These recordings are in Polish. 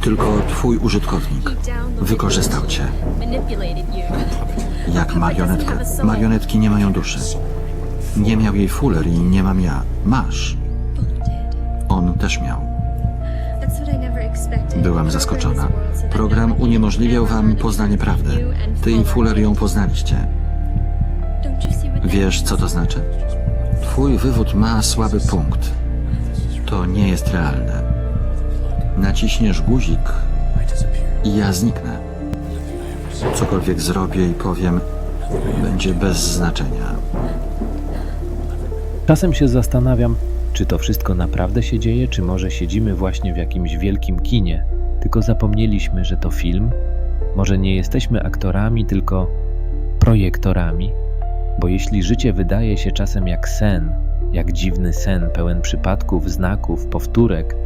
Tylko twój użytkownik wykorzystał cię. Jak marionetkę. Marionetki nie mają duszy. Nie miał jej Fuller i nie mam ja. Masz. On też miał. Byłam zaskoczona. Program uniemożliwiał wam poznanie prawdy. Ty i Fuller ją poznaliście. Wiesz, co to znaczy? Twój wywód ma słaby punkt. To nie jest realne. Naciśniesz guzik i ja zniknę. Cokolwiek zrobię i powiem, będzie bez znaczenia. Czasem się zastanawiam, czy to wszystko naprawdę się dzieje, czy może siedzimy właśnie w jakimś wielkim kinie, tylko zapomnieliśmy, że to film? Może nie jesteśmy aktorami, tylko projektorami? Bo jeśli życie wydaje się czasem jak sen, jak dziwny sen pełen przypadków, znaków, powtórek,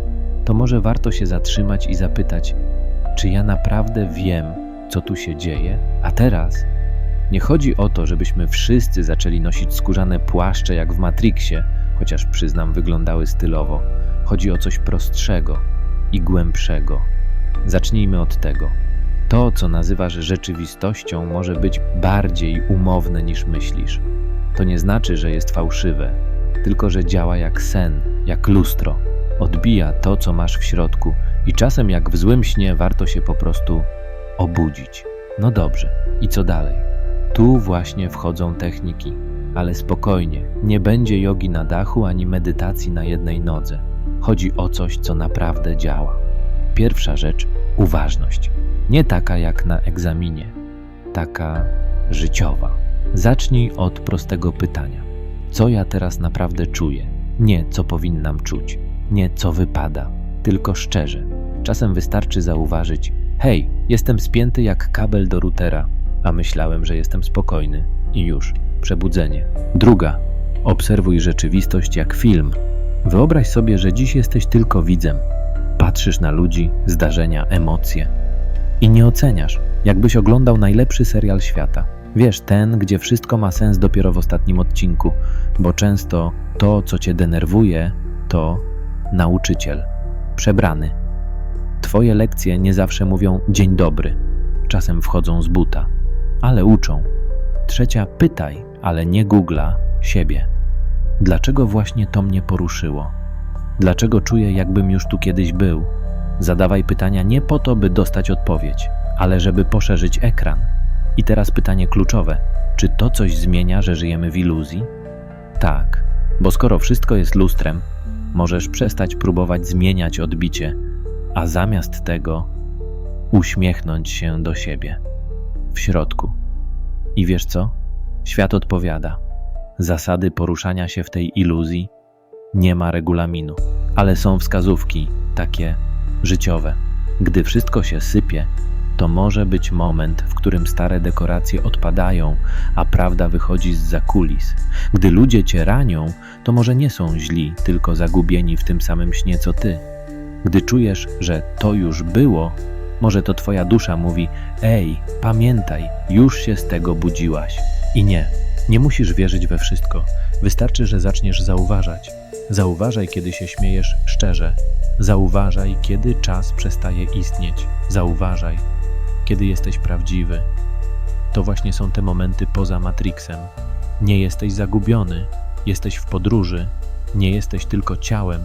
to może warto się zatrzymać i zapytać, czy ja naprawdę wiem, co tu się dzieje? A teraz nie chodzi o to, żebyśmy wszyscy zaczęli nosić skórzane płaszcze jak w Matrixie, chociaż przyznam, wyglądały stylowo. Chodzi o coś prostszego i głębszego. Zacznijmy od tego. To, co nazywasz rzeczywistością, może być bardziej umowne niż myślisz. To nie znaczy, że jest fałszywe, tylko że działa jak sen, jak lustro. Odbija to, co masz w środku, i czasem, jak w złym śnie, warto się po prostu obudzić. No dobrze, i co dalej? Tu właśnie wchodzą techniki, ale spokojnie, nie będzie jogi na dachu ani medytacji na jednej nodze. Chodzi o coś, co naprawdę działa. Pierwsza rzecz uważność. Nie taka jak na egzaminie, taka życiowa. Zacznij od prostego pytania: co ja teraz naprawdę czuję? Nie co powinnam czuć, nie co wypada, tylko szczerze. Czasem wystarczy zauważyć: hej, jestem spięty jak kabel do routera, a myślałem, że jestem spokojny. I już, przebudzenie. Druga, obserwuj rzeczywistość jak film. Wyobraź sobie, że dziś jesteś tylko widzem. Patrzysz na ludzi, zdarzenia, emocje. I nie oceniasz, jakbyś oglądał najlepszy serial świata. Wiesz, ten, gdzie wszystko ma sens dopiero w ostatnim odcinku, bo często to, co cię denerwuje, to nauczyciel, przebrany. Twoje lekcje nie zawsze mówią dzień dobry, czasem wchodzą z buta, ale uczą. Trzecia, pytaj, ale nie googla siebie. Dlaczego właśnie to mnie poruszyło? Dlaczego czuję, jakbym już tu kiedyś był? Zadawaj pytania nie po to, by dostać odpowiedź, ale żeby poszerzyć ekran. I teraz pytanie kluczowe: czy to coś zmienia, że żyjemy w iluzji? Tak, bo skoro wszystko jest lustrem, możesz przestać próbować zmieniać odbicie, a zamiast tego uśmiechnąć się do siebie w środku. I wiesz co? Świat odpowiada. Zasady poruszania się w tej iluzji nie ma regulaminu, ale są wskazówki, takie życiowe. Gdy wszystko się sypie, to może być moment, w którym stare dekoracje odpadają, a prawda wychodzi z zakulis. Gdy ludzie cię ranią, to może nie są źli, tylko zagubieni w tym samym śnie co ty. Gdy czujesz, że to już było, może to twoja dusza mówi: Ej, pamiętaj, już się z tego budziłaś. I nie, nie musisz wierzyć we wszystko. Wystarczy, że zaczniesz zauważać. Zauważaj, kiedy się śmiejesz szczerze. Zauważaj, kiedy czas przestaje istnieć. Zauważaj, kiedy jesteś prawdziwy. To właśnie są te momenty poza Matrixem. Nie jesteś zagubiony, jesteś w podróży, nie jesteś tylko ciałem,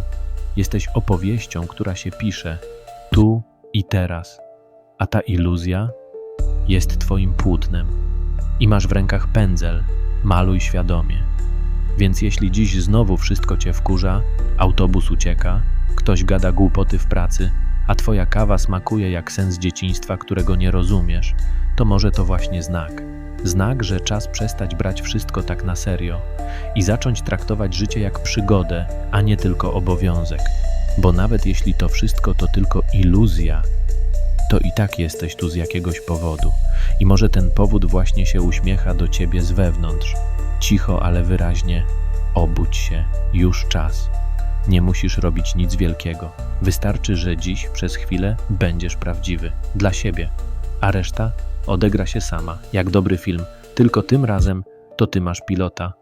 jesteś opowieścią, która się pisze tu i teraz. A ta iluzja jest Twoim płótnem i masz w rękach pędzel, maluj świadomie. Więc jeśli dziś znowu wszystko cię wkurza, autobus ucieka, ktoś gada głupoty w pracy, a twoja kawa smakuje jak sen z dzieciństwa, którego nie rozumiesz, to może to właśnie znak. Znak, że czas przestać brać wszystko tak na serio i zacząć traktować życie jak przygodę, a nie tylko obowiązek. Bo nawet jeśli to wszystko to tylko iluzja, to i tak jesteś tu z jakiegoś powodu. I może ten powód właśnie się uśmiecha do ciebie z wewnątrz. Cicho, ale wyraźnie. Obudź się, już czas. Nie musisz robić nic wielkiego. Wystarczy, że dziś przez chwilę będziesz prawdziwy dla siebie, a reszta odegra się sama, jak dobry film. Tylko tym razem to ty masz pilota,